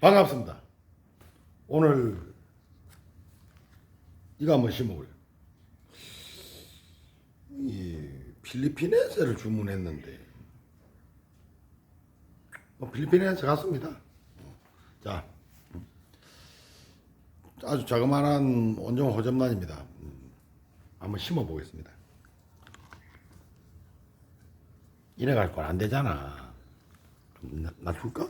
반갑습니다. 오늘 이거 한번 심어볼래요. 이 필리핀에서를 주문했는데 뭐 필리핀에서 갔습니다. 자, 아주 자그마한 온종 호접란입니다. 음, 한번 심어보겠습니다. 이래 갈 걸 안 되잖아. 좀 나- 낮출까?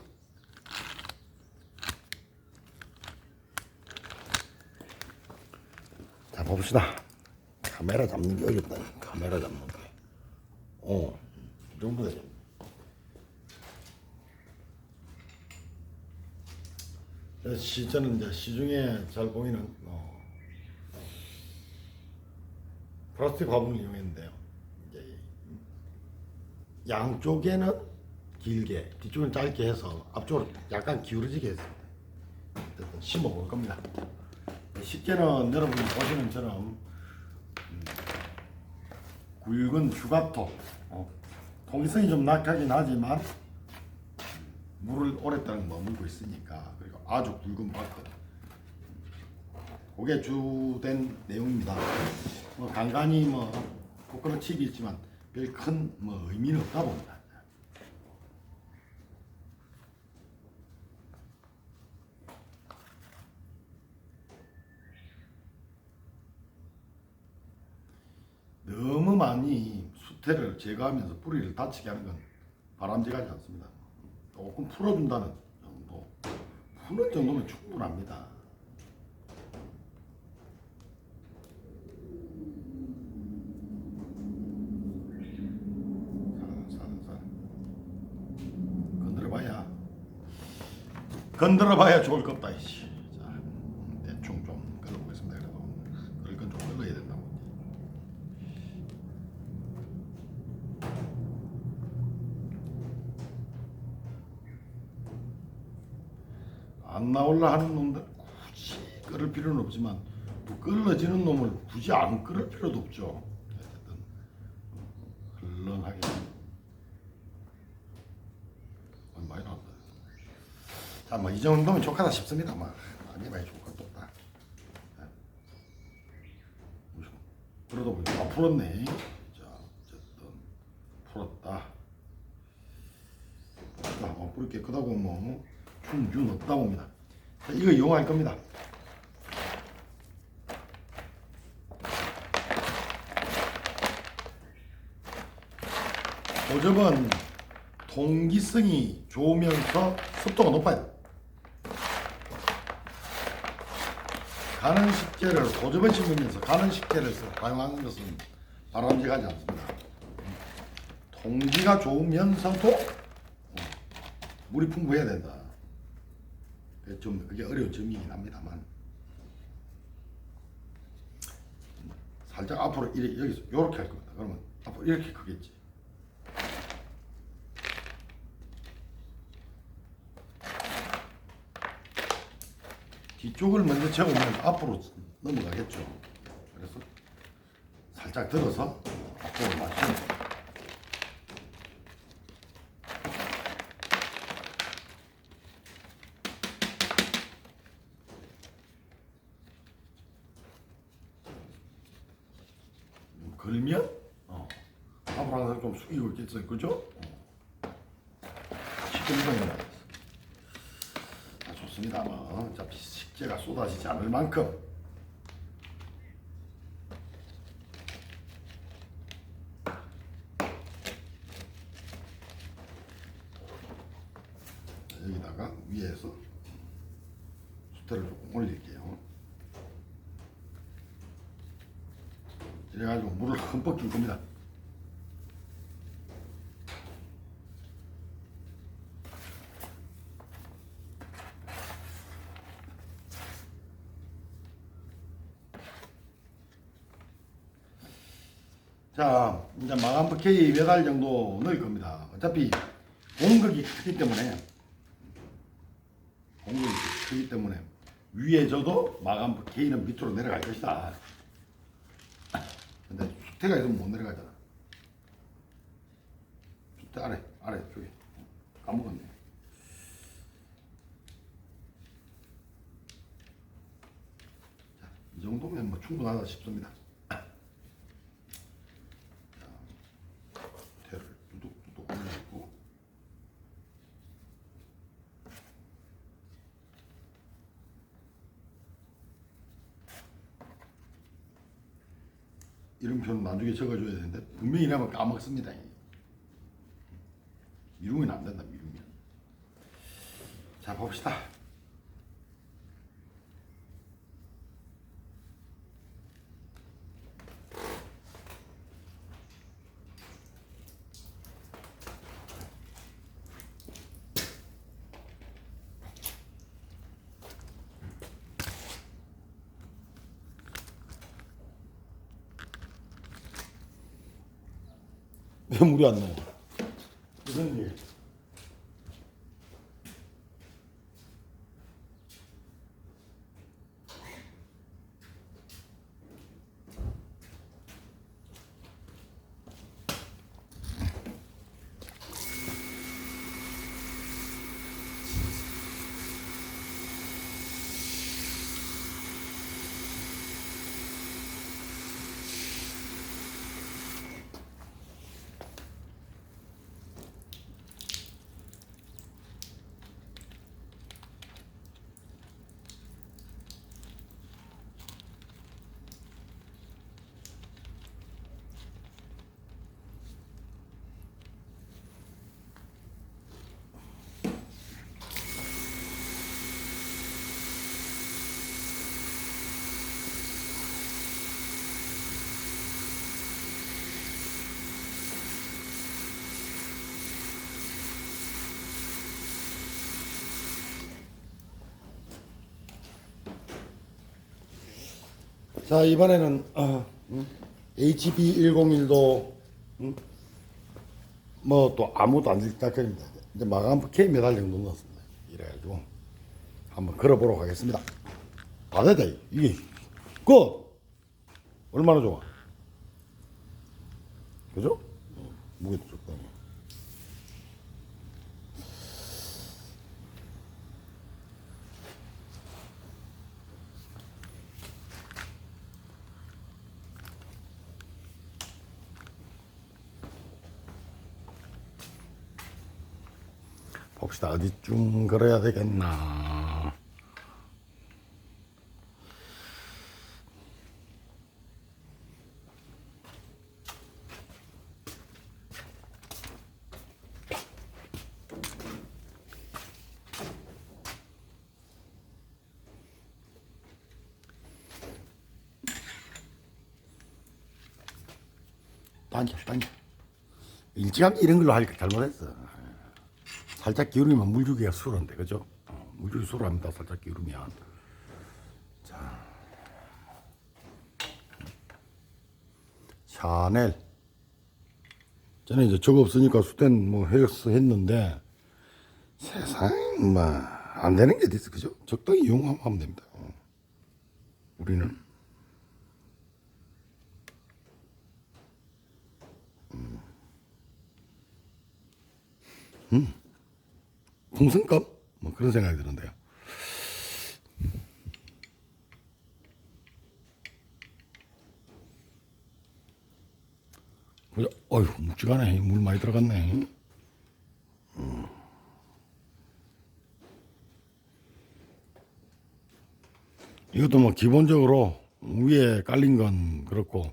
자 봅시다. 카메라 잡는 게 어렵다. 카메라 잡는 게. 어, 이 정도 돼. 시저는 이제 시중에 잘 보이는 어, 플라스틱 화분을 이용했는데요. 이제 양쪽에는 길게, 뒤쪽은 짧게 해서 앞쪽으로 약간 기울어지게. 어쨌든 심어볼 겁니다. 쉽게는 여러분이 보시는 것처럼 음, 굵은 휴가토 어, 통기성이 좀 약하긴 하지만 음, 물을 오랫동안 머물고 있으니까 그리고 아주 굵은 바크 그게 주된 내용입니다. 뭐 간간히 뭐 칩이 있지만 별 큰 뭐 의미는 없다 봅니다. 너무 많이 수태를 제거하면서 뿌리를 다치게 하는 건 바람직하지 않습니다. 조금 풀어준다는 정도, 푸는 정도면 충분합니다. 살살살 건드려봐야 좋을 것 없다 이씨. 안 나올라 하는 놈들 굳이 끌을 필요는 없지만 또 끌어지는 놈을 굳이 안 끌을 필요도 없죠. 어쨌든 흘렁하게 어, 많이 나온다. 자, 뭐 이 정도면 좋겠다 싶습니다. 뭐 많이 많이 좋을 것도 없다. 자, 그래도 뭐다 풀었네. 자, 어쨌든 풀었다. 자, 뭐 뿌리 깨끗하고 뭐 충준 없다 봅니다. 자, 이거 이용할 겁니다. 고접은 통기성이 좋으면서 습도가 높아야 돼. 가는 식재를 고접을 심으면서 가는 식재를 사용하는 것은 바람직하지 않습니다. 통기가 좋으면서도 어, 물이 풍부해야 된다. 그게 좀 그게 어려운 점이긴 합니다만 살짝 앞으로 이렇게 여기서 이렇게 할 겁니다. 그러면 앞으로 이렇게 크겠지. 뒤쪽을 먼저 채우면 앞으로 넘어가겠죠. 그래서 살짝 들어서 앞으로 맞추는 걸면 어. 앞으로 항상 좀 숙이고 있겠어요. 그죠? 어. 생각해요. 아, 좋습니다. 뭐 어차피 식재가 쏟아지지 않을 만큼 자, 여기다가 위에서 수태를 조금 올릴게요. 이래 가지고 물을 흠뻑 줄 겁니다. 자, 이제 마감부 K 몇알 정도 넣을 겁니다. 어차피 공극이 크기 때문에 공극이 크기 때문에 위에 져도 마감부 K는 밑으로 내려갈 것이다. 근데 쑥대가 있으면 못 내려가잖아. 아래, 아래 쪽에. 까먹었네. 자, 이 정도면 뭐 충분하다 싶습니다. 나중에 적어줘야 되는데 분명히 이러면 까먹습니다. 미루면 안 된다 미루면. 자 봅시다. 왜 물이 안 나요? 무슨 일? 자 이번에는 어, HB101도 뭐또 아무도 안 질딱거립니다. 이제 마감 K 몇알 정도 넣었습니다. 이래가지고 한번 걸어보도록 하겠습니다. 다 됐다 이게 끝 얼마나 좋아 그죠? 어, 무게도 적당 봅시다. 어디쯤 걸어야 되겠나. 당겨 당겨 일찌감치 이런 걸로 하니까 잘못했어 살짝 기울이면 물주기가 수런데 그죠? 어, 물주기 수로합니다 살짝 기울이면. 자. 샤넬. 전에 이제 저거 없으니까 수텐 뭐 헬스 했는데 세상 뭐안 되는 게 있어 그죠? 적당히 이용하면 됩니다. 어. 우리는 풍선껌? 뭐 그런 생각이 드는데요. 어휴, 묵직하네. 물 많이 들어갔네. 음. 이것도 뭐 기본적으로 위에 깔린 건 그렇고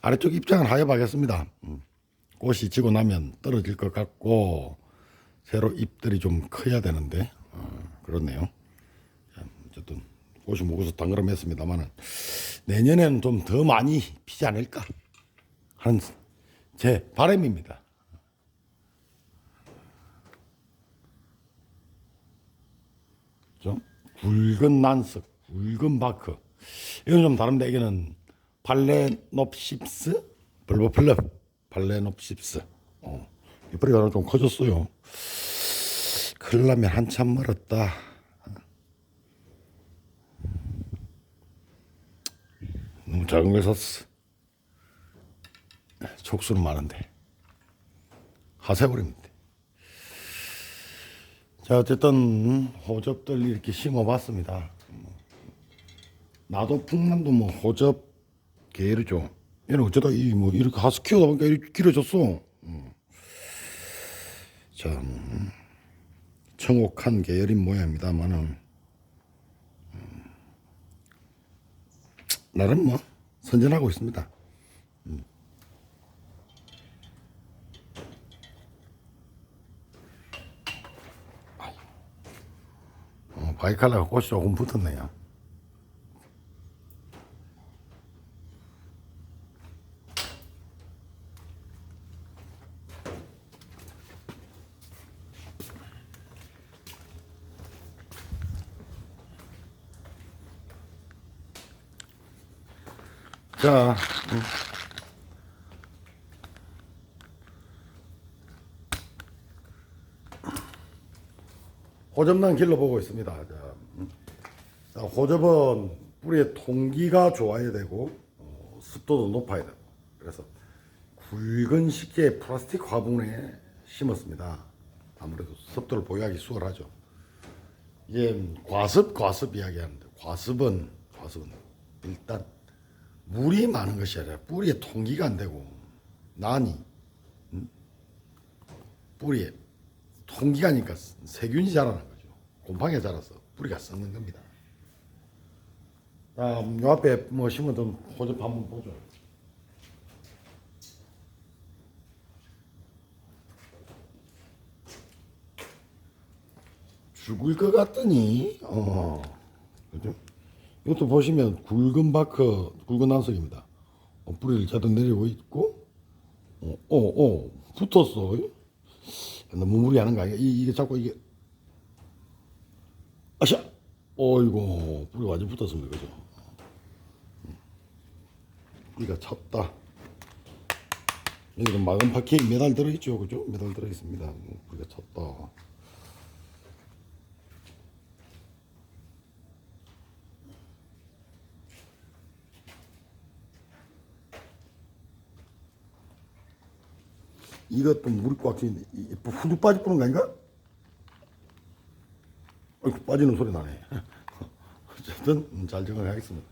아래쪽 입장은 하여 봐겠습니다. 음. 꽃이 지고 나면 떨어질 것 같고 새로 잎들이 좀 커야 되는데 어, 그렇네요. 자, 어쨌든 꽃이 먹어서 당그럼했습니다만은 내년에는 좀 더 많이 피지 않을까 하는 제 바람입니다. 좀 굵은 난석, 굵은 바크. 이건 좀 다른데 이거는 발레놉십스, 벌버플럽, 발레놉십스. 어, 이빨이 하나 좀 커졌어요. 클라면 한참 멀었다. 너무 작은 걸 샀어. 촉수는 많은데. 하세버립니다. 자, 어쨌든, 호접들 이렇게 심어봤습니다. 나도 풍남도 뭐 호접 게으르죠. 얘는 어쩌다 이 뭐 이렇게 하수 키우다 보니까 이렇게 길어졌어. 음. 자, 음, 청옥한 계열인 모양입니다만은 음, 나름 뭐 선전하고 있습니다. 음. 어, 바이칼라가 꽃이 조금 붙었네요. 자, 음. 호접만 길러보고 있습니다. 자, 음. 자, 호접은 뿌리의 통기가 좋아야 되고 어, 습도도 높아야 되고 그래서 굵은 식기의 플라스틱 화분에 심었습니다. 아무래도 습도를 보유하기 수월하죠. 이게 과습 과습 이야기하는데 과습은 과습은 일단 물이 많은 것이 아니라 뿌리에 통기가 안 되고 난이 음? 뿌리에 통기가 아니까 세균이 자라는 거죠. 곰팡이가 자라서 뿌리가 썩는 겁니다. 자, 요 앞에 뭐좀 호접 한번 보죠. 죽을 것 같더니, 어, 그죠? 이것도 보시면 굵은 바크, 굵은 난석입니다. 어, 뿌리를 제대로 내리고 있고, 어, 어, 어 붙었어. 너무 무리하는 거 아니야? 이, 이게 자꾸 이게, 아샤! 어이고, 뿌리 완전 붙었습니다. 그죠? 뿌리가 찼다. 여기도 막은 파케이 메달 들어있죠. 그죠? 메달 들어있습니다. 음, 뿌리가 찼다. 이것도 물이 꽉이 후두 빠지 뿌는 거 아닌가? 어이구, 빠지는 소리 나네. 어쨌든 음, 잘 적응하겠습니다.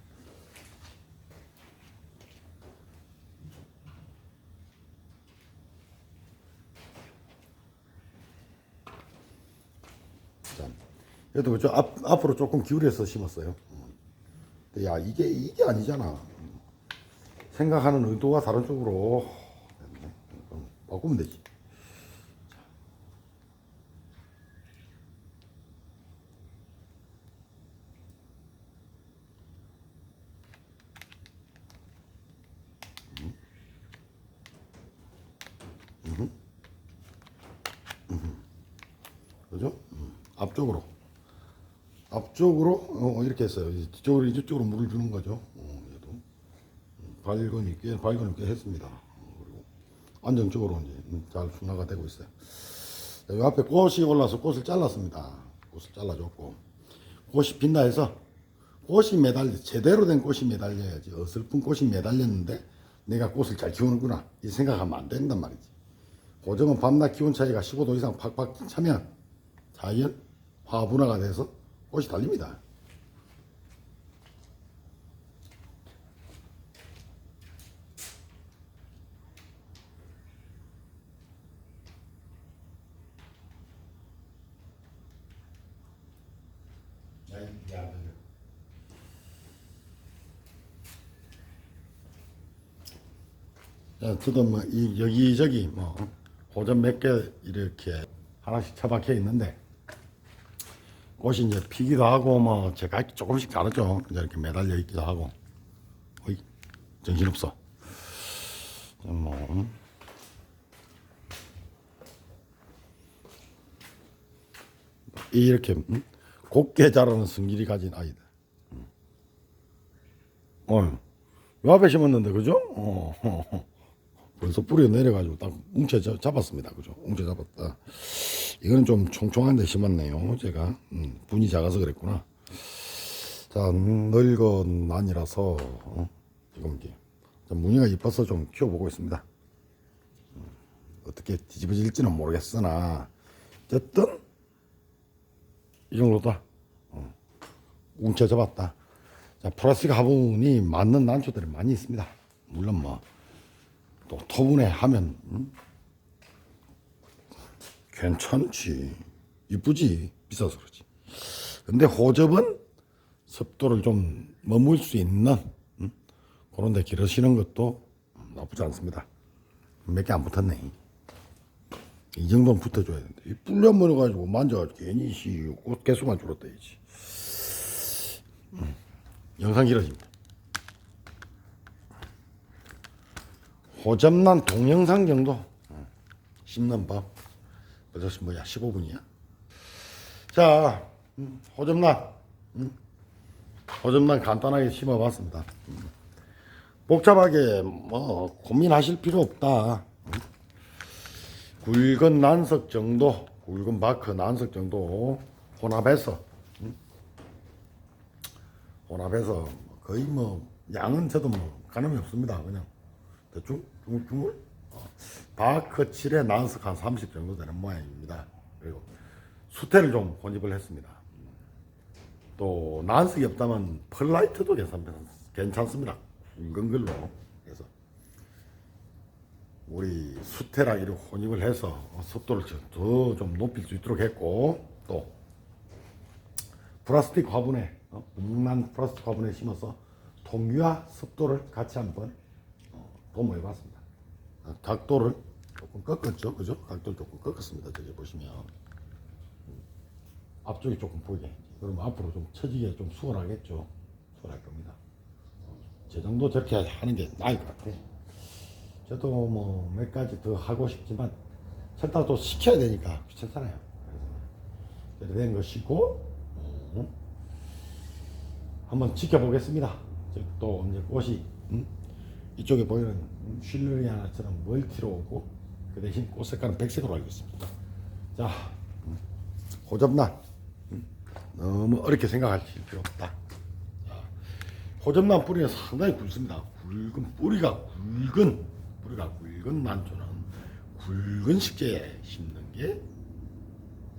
자, 얘도 그죠? 앞, 앞으로 조금 기울여서 심었어요. 음. 야, 이게, 이게 아니잖아. 음. 생각하는 의도가 다른 쪽으로. 바꾸면 되지. 그죠? 음. 앞쪽으로. 앞쪽으로 어, 이렇게 했어요. 뒤쪽으로 이쪽으로 물을 주는 거죠. 어, 얘도 음, 발건 있게 발건 있게 했습니다. 안정적으로 이제 음, 잘 순화가 되고 있어요. 자, 요 앞에 꽃이 올라서 꽃을 잘랐습니다. 꽃을 잘라줬고 꽃이 빛나 해서 꽃이 매달려 제대로 된 꽃이 매달려야지 어설픈 꽃이 매달렸는데 내가 꽃을 잘 키우는구나 이 생각하면 안 된단 말이지. 고정은 밤낮 기온 차이가 15도 이상 팍팍 차면 자연 화분화가 돼서 꽃이 달립니다. 자, 저도 뭐, 이, 여기저기, 뭐, 고전 몇 개 이렇게 하나씩 처박혀 있는데, 꽃이 이제 피기도 하고, 뭐, 제가 조금씩 다르죠. 이렇게 매달려 있기도 하고. 어이, 정신없어. 뭐, 음. 이렇게, 음? 곱게 자라는 성질이 가진 아이들. 음. 어, 요 앞에 심었는데, 그죠? 어, 어, 어. 벌써 뿌리가 내려가지고 딱 뭉쳐 잡- 잡았습니다. 그죠? 뭉쳐 잡았다. 이거는 좀 총총한데 심었네요. 제가 음, 분이 작아서 그랬구나. 자, 음, 늙은 난이라서 어, 지금 이제 좀 무늬가 이뻐서 좀 키워보고 있습니다. 음, 어떻게 뒤집어질지는 모르겠으나 어쨌든 이 정도다. 어, 뭉쳐 잡았다. 자, 플라스틱 화분이 맞는 난초들이 많이 있습니다. 물론 뭐, 또 토분에 하면, 음? 괜찮지. 이쁘지. 비싸서 그렇지. 근데 호접은 습도를 좀 머물 수 있는, 음? 그런 데 기르시는 것도 나쁘지 않습니다. 몇 개 안 붙었네. 이 정도는 붙어줘야 되는데. 이 불려버려가지고 만져가지고 괜히 씨, 꽃 개수만 줄었다야지. 영상 길어집니다. 호접란 동영상 정도 어, 심는 법. 버섯이 뭐야? 15분이야? 자, 음, 호접란. 음, 호접란 간단하게 심어봤습니다. 음, 복잡하게 뭐 고민하실 필요 없다. 음, 굵은 난석 정도, 굵은 바크 난석 정도 혼합해서 혼합해서 거의 뭐 양은 저도 뭐 가늠이 없습니다. 그냥 대충 중물중물 어, 바크 7에 난석 한 30 정도 되는 모양입니다. 그리고 수태를 좀 혼입을 했습니다. 또 난석이 없다면 펄라이트도 괜찮, 괜찮습니다. 굵은 걸로 그래서 우리 수태랑 이렇게 혼입을 해서 습도를 더 좀 높일 수 있도록 했고 또 플라스틱 화분에 어, 뭉난 플라스틱 화분에 심어서 통유와 습도를 같이 한번 어, 도모해봤습니다. 어, 각도를 조금 꺾었죠, 그죠? 각도를 조금 꺾었습니다. 저기 보시면 음, 앞쪽이 조금 보이게. 그러면 앞으로 좀 처지게 좀 수월하겠죠. 수월할 겁니다. 어, 저 정도 저렇게 하는 게 나을 것 같아. 저도 뭐 몇 가지 더 하고 싶지만 certa다 또 시켜야 되니까 귀찮잖아요. 그래서 된거 씻고 음, 한번 지켜보겠습니다. 저또 이제 꽃이 음, 이쪽에 보이는 음, 쉴르리아나처럼 멀티로 오고 그 대신 꽃 색깔은 백색으로 알고 있습니다. 자, 음, 호접란 음, 너무 어렵게 생각하실 필요 없다. 자, 호접란 뿌리는 상당히 굵습니다. 굵은 뿌리가 굵은 뿌리가 굵은 난초는 굵은 식재에 심는 게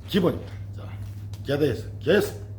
기본입니다. 자, 게드에서 게스